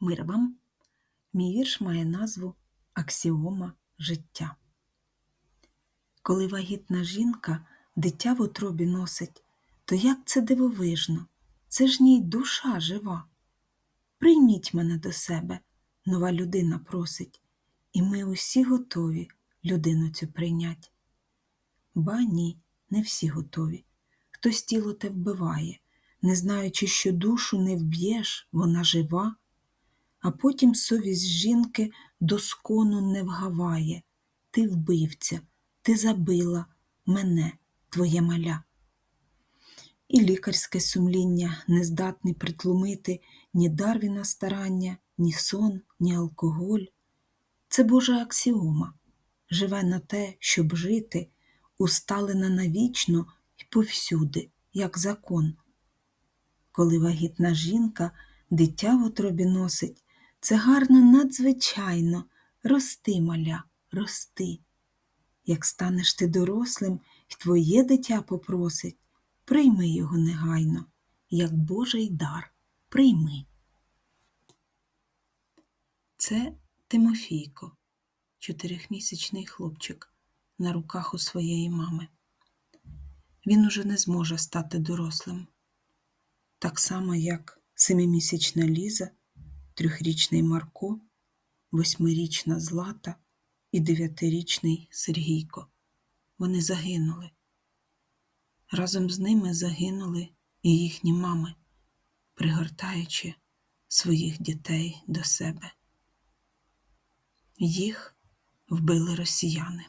Мир вам! Мій вірш має назву Аксіома життя. Коли вагітна жінка дитя в утробі носить, то як це дивовижно, це ж ній душа жива. Прийміть мене до себе, нова людина просить, і ми усі готові людину цю прийнять. Ба ні, не всі готові. Хтось тіло те вбиває, не знаючи, що душу не вб'єш, вона жива, а потім совість жінки до скону не вгаває. Ти вбивця, ти забила мене, твоє маля. І лікарське сумління не здатний притлумити ні Дарвіна старання, ні сон, ні алкоголь. Це Божа аксіома, живе на те, щоб жити, усталена навічно і повсюди, як закон. Коли вагітна жінка дитя в утробі носить, це гарно надзвичайно, рости, маля, рости. Як станеш ти дорослим і твоє дитя попросить, прийми його негайно, як Божий дар, прийми. Це Тимофійко, чотирьохмісячний хлопчик на руках у своєї мами. Він уже не зможе стати дорослим, так само, як семимісячна Ліза, трьохрічний Марко, восьмирічна Злата і дев'ятирічний Сергійко. Вони загинули. Разом з ними загинули і їхні мами, пригортаючи своїх дітей до себе. Їх вбили росіяни.